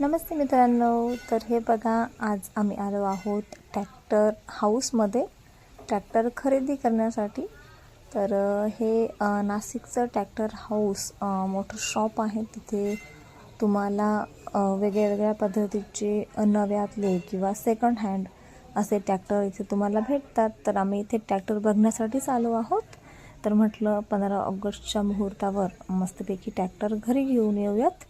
नमस्ते मित्रांनो तर हे बघा आज आम्ही आलो आहोत ट्रॅक्टर हाऊसमध्ये. ट्रॅक्टर खरेदी करण्यासाठी. तर हे नाशिकचं ट्रॅक्टर हाऊस मोठं शॉप आहे. तिथे तुम्हाला वेगळ्यावेगळ्या वेगळ्या वेगळ्या पद्धतीचे नव्यातले किंवा सेकंड हँड असे ट्रॅक्टर इथे तुम्हाला भेटतात. तर आम्ही इथे ट्रॅक्टर बघण्यासाठीच आलो आहोत. तर म्हटलं पंधरा ऑगस्टच्या मुहूर्तावर मस्तपैकी ट्रॅक्टर घरी घेऊन येऊयात.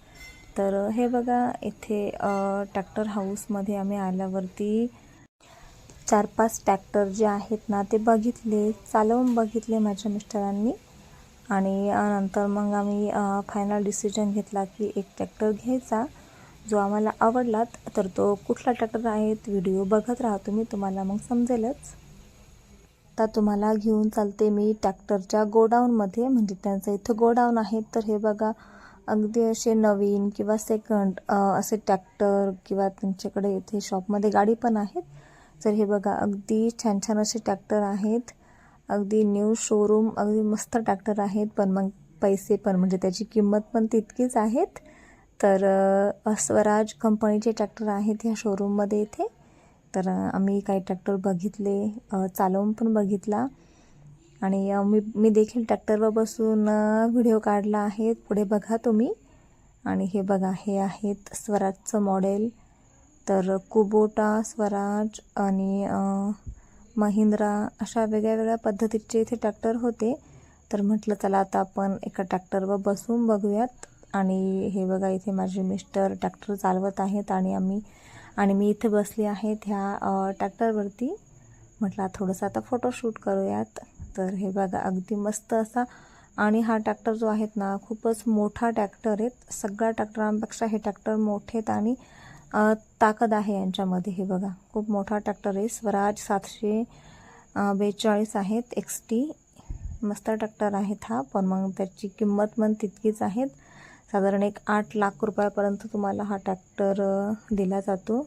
तर हे बघा इथे टॅक्टर ट्रॅक्टर हाऊसमध्ये आम्ही आल्यावरती चार पाच ट्रॅक्टर जे आहेत ना ते बघितले चालवून बघितले माझ्या मिस्टरांनी. आणि नंतर मग आम्ही फायनल डिसिजन घेतला की एक ट्रॅक्टर घ्यायचा जो आम्हाला आवडलात तर तो कुठला ट्रॅक्टर आहे व्हिडिओ बघत राहा तुम्ही तुम्हाला मग समजेलच. आता तुम्हाला घेऊन चालते मी ट्रॅक्टरच्या गोडाऊनमध्ये म्हणजे त्यांचं इथं गोडाऊन आहे. तर हे बघा अगदी असे नवीन किंवा सेकंड असे ट्रॅक्टर किंवा त्यांच्याकडे इथे शॉपमध्ये गाडी पण आहेत. तर हे बघा अगदी छान छान असे ट्रॅक्टर आहेत. अगदी न्यू शोरूम अगदी मस्त ट्रॅक्टर आहेत. पण मग पैसे पण म्हणजे त्याची किंमत पण तितकीच आहेत. तर स्वराज कंपनीचे ट्रॅक्टर आहेत ह्या शोरूममध्ये इथे. तर आम्ही काही ट्रॅक्टर बघितले चालवून पण बघितला. आणि मी मी देखील ट्रॅक्टरवर बसून व्हिडिओ काढला आहे. पुढे बघा तुम्ही. आणि हे बघा हे आहेत स्वराजचं मॉडेल तर कुबोटा स्वराज आणि महिंद्रा अशा वेगळ्या वेगळ्या पद्धतीचे इथे ट्रॅक्टर होते. तर म्हटलं चला आता आपण एका ट्रॅक्टरवर बसून बघूयात. आणि हे बघा इथे माझे मिस्टर ट्रॅक्टर चालवत आहेत आणि आम्ही आणि मी इथे बसली आहेत ह्या ट्रॅक्टरवरती म्हटलं थोडंसं आता फोटोशूट करूयात. तर हे बघा अगदी मस्त असा. आणि हा ट्रॅक्टर जो आहेत ना खूपच मोठा ट्रॅक्टर आहेत सगळ्या ट्रॅक्टरांपेक्षा हे ट्रॅक्टर मोठे आहेत आणि ताकद आहे यांच्यामध्ये. हे बघा खूप मोठा ट्रॅक्टर आहे. स्वराज सातशे बेचाळीस आहेत. एक्स टी मस्त ट्रॅक्टर आहेत हा. पण मग त्याची किंमत पण तितकीच आहेत. साधारण एक आठ लाख रुपयापर्यंत तुम्हाला हा ट्रॅक्टर दिला जातो.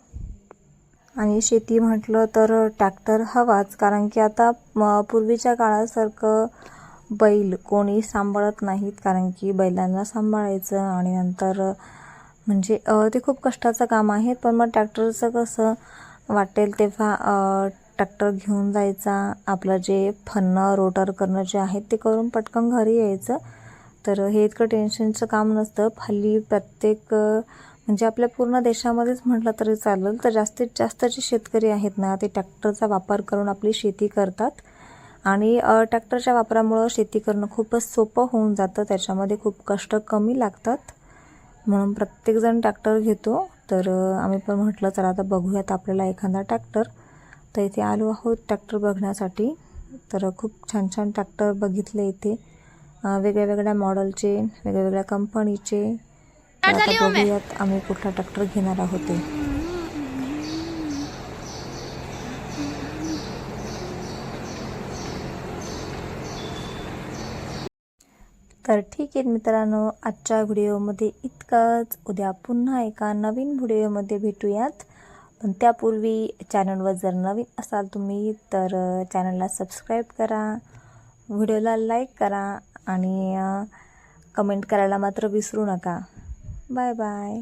आणि शेती म्हटलं तर ट्रॅक्टर हवाच कारण की आता पूर्वीच्या काळासारखं बैल कोणी सांभाळत नाहीत कारण की बैलांना सांभाळायचं आणि नंतर म्हणजे ते खूप कष्टाचं काम आहे पण मग ट्रॅक्टरचं कसं वाटेल तेव्हा ट्रॅक्टर घेऊन जायचा आपलं जे फन्नं रोटर करणं जे आहे ते करून पटकन घरी यायचं. तर हे इतकं टेन्शनचं काम नसतं. हल्ली प्रत्येक म्हणजे आपल्या पूर्ण देशामध्येच म्हटलं तरी चालेल. तर जास्तीत जास्त जे शेतकरी आहेत ना ते ट्रॅक्टरचा वापर करून आपली शेती करतात. आणि ट्रॅक्टरच्या वापरामुळं शेती करणं खूपच सोपं होऊन जातं. त्याच्यामध्ये खूप कष्ट कमी लागतात. म्हणून प्रत्येकजण ट्रॅक्टर घेतो. तर आम्ही पण म्हटलं चला आता बघूयात आपल्याला एखादा ट्रॅक्टर. तर इथे आलो आहोत ट्रॅक्टर बघण्यासाठी. तर खूप छान छान ट्रॅक्टर बघितले इथे. वेगळ्या वेगळ्या मॉडेलचे वेगळ्या वेगळ्या कंपनीचे आता बघूयात आम्ही कुठला ट्रॅक्टर घेणार आहोत ते. तर ठीक आहे मित्रांनो आजच्या व्हिडिओमध्ये इतकंच. उद्या पुन्हा एका नवीन व्हिडिओमध्ये भेटूयात. पण त्यापूर्वी चॅनलवर जर नवीन असाल तुम्ही तर चॅनलला सबस्क्राईब करा व्हिडिओला लाईक करा आणि कमेंट करायला मात्र विसरू नका. Bye bye.